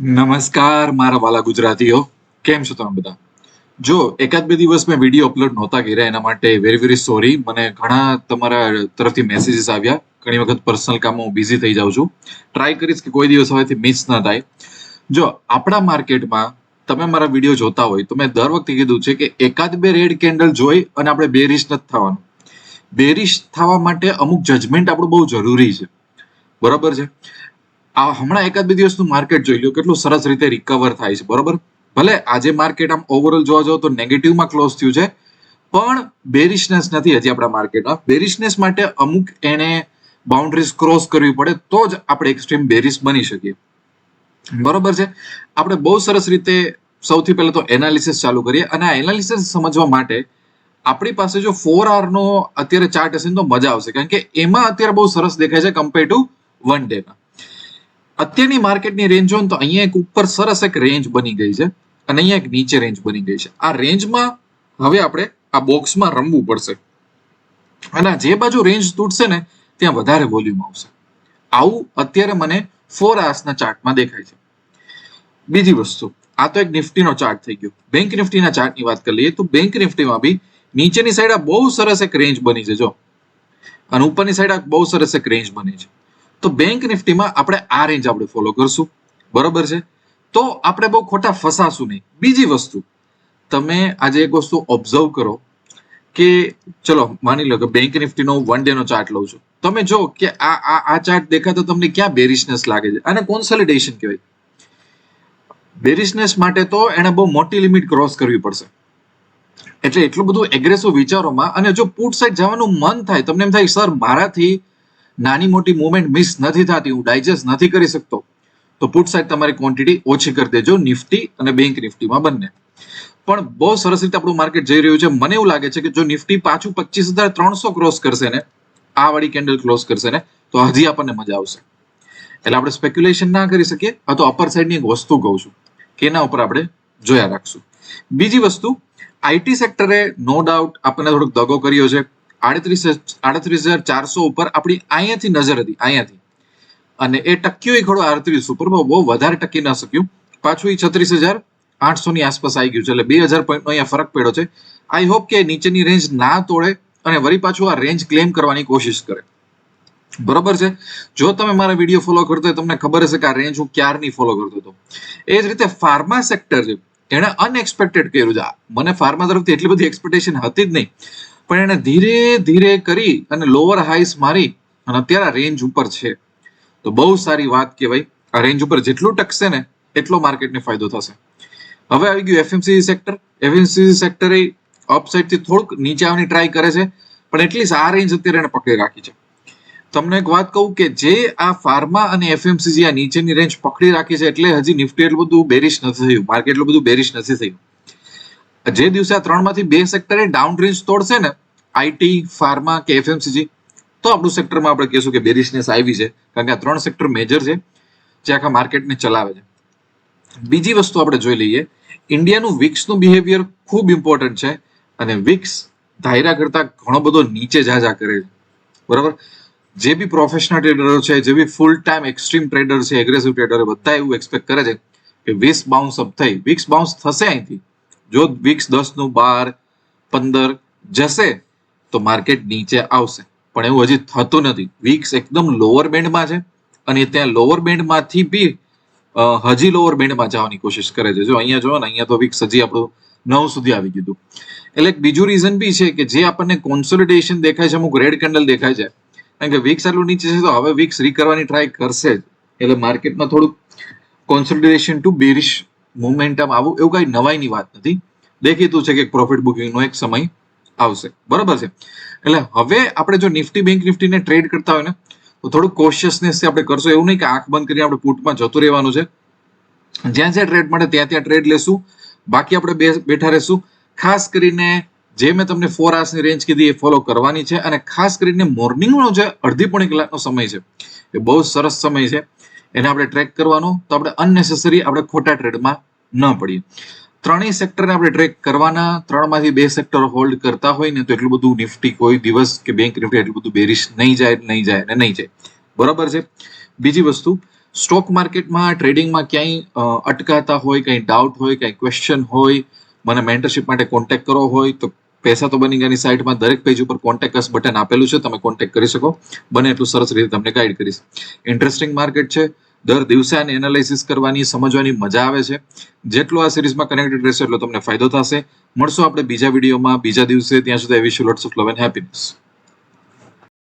નમસ્કાર, મારા વાલા ગુજરાતીઓ. કેમ છો તમે બધા? જો, એકાદ બે દિવસ મેં વીડિયો અપલોડ નહોતા કર્યા એના માટે વેરી વેરી સોરી મને ઘણા તમારા તરફથી મેસેજીસ આવ્યા. ઘણી વખત પર્સનલ કામમાં હું બિઝી થઈ જાઉં છું. ટ્રાય કરીશ કે કોઈ દિવસ હવેથી મિસ ન થાય. જો, આપણા માર્કેટમાં તમે મારા વીડિયો જોતા હોય, તો મેં દર વખતે કીધું છે કે એકાદ બે રેડ કેન્ડલ જોઈ અને આપણે બેરિશ નથી થવાનું. બેરિશ થવા માટે અમુક જજમેન્ટ આપણું બહુ જરૂરી છે. બરાબર છે? આ હમણાં એકાદ બે દિવસનું માર્કેટ જોઈ લો કેટલું સરસ રીતે રિકવર થાય છે, બરોબર? ભલે આજે માર્કેટ આમ ઓવરઓલ જોવા જાવ તો નેગેટિવમાં ક્લોઝ થયું છે, પણ બેરિશનેસ નથી હજી આપણા માર્કેટમાં બેરિશનેસ માટે અમુક એને બાઉન્ડ્રીઝ ક્રોસ કરવી પડે તો જ આપણે એક્સ્ટ્રીમ બેરિશ બની શકીએ. બરોબર છે? આપણે બહુ સરસ રીતે સૌથી પહેલા તો એનાલિસિસ ચાલુ કરીએ અને આ એનાલિસિસ સમજવા માટે આપણી પાસે જો ફોર આવરનો અત્યારે ચાર્ટ હશે તો મજા આવશે, કારણ કે એમાં અત્યારે બહુ સરસ દેખાય છે કમ્પેર ટુ વન ડેના અત્યારની માર્કેટની રેન્જ હોય તો અહીંયા એક ઉપર સરસ એક રેન્જ બની ગઈ છે અને અહીંયા એક નીચે રેન્જ બની ગઈ છે. આ રેન્જમાં હવે આપણે આ બોક્સમાં રમવું પડશે. અને જે બાજુ રેન્જ તૂટશે ને, ત્યાં વધારે વોલ્યુમ આવશે. આવું અત્યારે મને ફોર આર્સના ચાર્ટમાં દેખાય છે. બીજી વસ્તુ, આ તો એક નિફ્ટીનો ચાર્ટ થઈ ગયો. બેંક નિફ્ટીના ચાર્ટની વાત કરી લઈએ તો બેંક નિફ્ટીમાં બી નીચેની સાઈડ આ બહુ સરસ એક રેન્જ બની છે, જો. અને ઉપરની સાઈડ આ બહુ સરસ એક રેન્જ બની છે. તો બેંક નિફ્ટીમાં આપણે આ રેન્જ આપણે ફોલો કરશું. બરોબર છે? તો આપણે બહુ ખોટા ફસાશું નહીં. બીજી વસ્તુ, તમે આજે એક વસ્તુ ઓબ્ઝર્વ કરો કે, ચલો, માની લો કે બેંક નિફ્ટીનો વન ડે નો ચાર્ટ લઉં છું. તમે જો કે આ આ આ ચાર્ટ દેખાય તો તમને ક્યાં બેરિશનેસ લાગે છે? અને કોન્સોલિડેશન કહેવાય. બેરિશનેસ માટે તો એને બહુ મોટી લિમિટ ક્રોસ કરવી પડશે. એટલે એટલું બધું એગ્રેસિવ વિચારોમાં અને જો પુટ સાઈડ જવાનું મન થાય, તમને એમ થાય, સર, મારાથી નાની મોટી મુવમેન્ટ મિસ નથી થતી, હું ડાયજેસ્ટ નથી કરી શકતો. તો પુટ સાઈડ તમારી ક્વોન્ટિટી ઓછી કરી દેજો નિફ્ટી અને બેંક નિફ્ટીમાં બંને. પણ બહુ સરસ રીતે આપણું માર્કેટ જઈ રહ્યું છે. મને એવું લાગે છે કે જો નિફ્ટી પાછું પચીસ હજાર ત્રણસો ક્રોસ કરશે ને, આ વાળી કેન્ડલ ક્લોઝ કરશે ને, તો હજી આપણને મજા આવશે. એટલે આપણે સ્પેક્યુલેશન ના કરી શકીએ, આ તો અપર સાઈડની એક વસ્તુ કહું છું, કે એના ઉપર આપણે જોયા રાખશું. બીજી વસ્તુ આઈટી સેક્ટરે નો ડાઉટ આપણને થોડોક દગો કર્યો છે. આડત્રીસ આડત્રીસ હજાર ચારસો ઉપર આપણી અહીંયાથી નજર હતી અહીંયાથી અને એ ટક્યો એ ખડો આડત્રીસ ઉપર બહુ વધારે ટકી ના શક્યું. પાછું એ છત્રીસ હજાર આઠસો ની આસપાસ આવી ગયું છે, એટલે બે હજાર પોઈન્ટ અહીંયા ફરક પડ્યો છે. આઈ હોપ કે નીચેની રેન્જ ના તોડે અને વળી પાછું આ રેન્જ ક્લેમ કરવાની કોશિશ કરે. બરોબર છે? જો તમે મારા વીડિયો ફોલો કરતો હોય, તમને ખબર હશે કે આ રેન્જ હું ક્યારની ફોલો કરતો હતો. એ જ રીતે ફાર્મા સેક્ટર છે, એણે અનએક્સપેક્ટેડ કર્યું છે. મને ફાર્મા તરફથી એટલી બધી એક્સપેક્ટેશન હતી જ નહીં. પણ એને ધીરે ધીરે કરી અને લોઅર હાઈસ મારી અને અત્યારે આ રેન્જ ઉપર છે. તો બહુ સારી વાત કહેવાય. આ રેન્જ ઉપર જેટલું ટકશે ને એટલો માર્કેટને ફાયદો થશે. હવે આવી ગયું એફએમસીજી સેક્ટર એફએમસીજી સેક્ટરે અપસાઇડથી થોડુંક નીચે આવવાની ટ્રાય કરે છે, પણ એટલીસ્ટ આ રેન્જ અત્યારે એને પકડી રાખી છે. તમને એક વાત કહું કે જે આ ફાર્મા અને એફએમસીજી આ નીચેની રેન્જ પકડી રાખી છે એટલે હજી નિફ્ટી એટલું બધું બેરિશ નથી થયું. માર્કેટ એટલું બધું બેરિશ નથી થયું. જે દિવસે આ ત્રણમાંથી બે સેક્ટરે ડાઉન રેન્જ તોડશે ને આઈટી ફાર્મા કે એફએમસીજી તો આપણું સેક્ટરમાં આપણે કહીશું કે બેરિશનેસ આવી છે. કારણ કે આ ત્રણ સેક્ટર મેજર છે, જે આખા માર્કેટને ચલાવે છે. બીજી વસ્તુ આપણે જોઈ લઈએ, ઇન્ડિયાનું વિક્સનું બિહેવિયર ખૂબ ઇમ્પોર્ટન્ટ છે અને વિક્સ ધાયરા કરતા ઘણો બધો નીચે જાજા કરે છે. બરાબર? જે બી પ્રોફેશનલ ટ્રેડરો છે, જે બી ફૂલ ટાઈમ એક્સ્ટ્રીમ ટ્રેડર છે એગ્રેસિવ ટ્રેડર બધા એવું એક્સપેક્ટ કરે છે કે વિક્સ બાઉન્સ અપ થઈ. વિક્સ બાઉન્સ થશે અહીંથી. જો વિક્સ દસનું બાર, પંદર જશે, તો માર્કેટ નીચે આવશે. પણ એવું હજી થતું નથી. વિક્સ એકદમ લોઅર બેન્ડમાં છે અને ત્યાં લોઅર બેન્ડમાંથી બી હજી લોઅર બેન્ડમાં જવાની કોશિશ કરે છે. જો અહીંયા જો ને, અહીંયા તો વિક્સ હજી આપણું નવ સુધી આવી ગયું એટલે એક બીજું રીઝન બી છે કે જે આપણને કોન્સોલિડેશન દેખાય છે, અમુક રેડ કેન્ડલ દેખાય છે. કારણ કે વિક્સ આટલું નીચે છે, તો હવે વિક્સ રીકરવાની ટ્રાય કરશે જ. એટલે માર્કેટમાં થોડુંક કોન્સોલિડેશન ટુ બેરિશ મુવમેન્ટમ આવું, એવું કઈ નવાઈની વાત નથી. દેખીતું છે કે પ્રોફિટ બુકિંગનો એક સમય આવશે. બરાબર છે? એટલે હવે આપણે જો નિફ્ટી, બેંક નિફ્ટીને ટ્રેડ કરતા હોય ને, તો થોડું કોશિયસનેસ આપણે કરશો. એવું નહીં કે આંખ બંધ કરીને આપણે પુટમાં જતું રહેવાનું છે. જ્યાં જ્યાં ટ્રેડ મળે ત્યાં ત્યાં ટ્રેડ લેશું. બાકી આપણે બે બેઠા રહેશું. ખાસ કરીને જે મેં તમને ફોર આર્સની રેન્જ કીધી એ ફોલો કરવાની છે. અને ખાસ કરીને મોર્નિંગનો જે અડધી પોણી કલાકનો સમય છે, એ બહુ સરસ સમય છે. એને આપણે ટ્રેક કરવાનો, તો આપણે અનનેસેસરી આપણે ખોટા ટ્રેડમાં ન પડીએ. ત્રણેય સેક્ટરને આપણે ટ્રેક કરવાના, ત્રણમાંથી બે સેક્ટર હોલ્ડ કરતા હોય ને તો એટલું બધું નિફ્ટી કોઈ દિવસ કે બેંક નિફ્ટી એટલું બધું બેરિશ નહીં જાય નહીં જાય અને નહીં જાય. બરાબર છે? બીજી વસ્તુ સ્ટોક માર્કેટમાં ટ્રેડિંગમાં ક્યાંય અટકાતા હોય કંઈ ડાઉટ હોય કંઈ ક્વેશ્ચન હોય, મને મેન્ટરશિપ માટે કોન્ટેક્ટ કરવો હોય, તો પૈસા તો બની ગયાની સાઇટમાં દરેક પેજ ઉપર કોન્ટેક્ટ અસ બટન આપેલું છે, તમે કોન્ટેક્ટ કરી શકો. બને એટલું સરસ રીતે તમને ગાઈડ કરીશ. ઇન્ટરેસ્ટિંગ માર્કેટ છે. દર દિવસે આને એનાલિસિસ કરવાની, સમજવાની મજા આવે છે. જેટલું આ સિરીઝમાં કનેક્ટેડ રહેશે એટલો તમને ફાયદો થશે. મળશો આપણે બીજા વિડીયોમાં બીજા દિવસે. ત્યાં સુધી wish you lots of love and happiness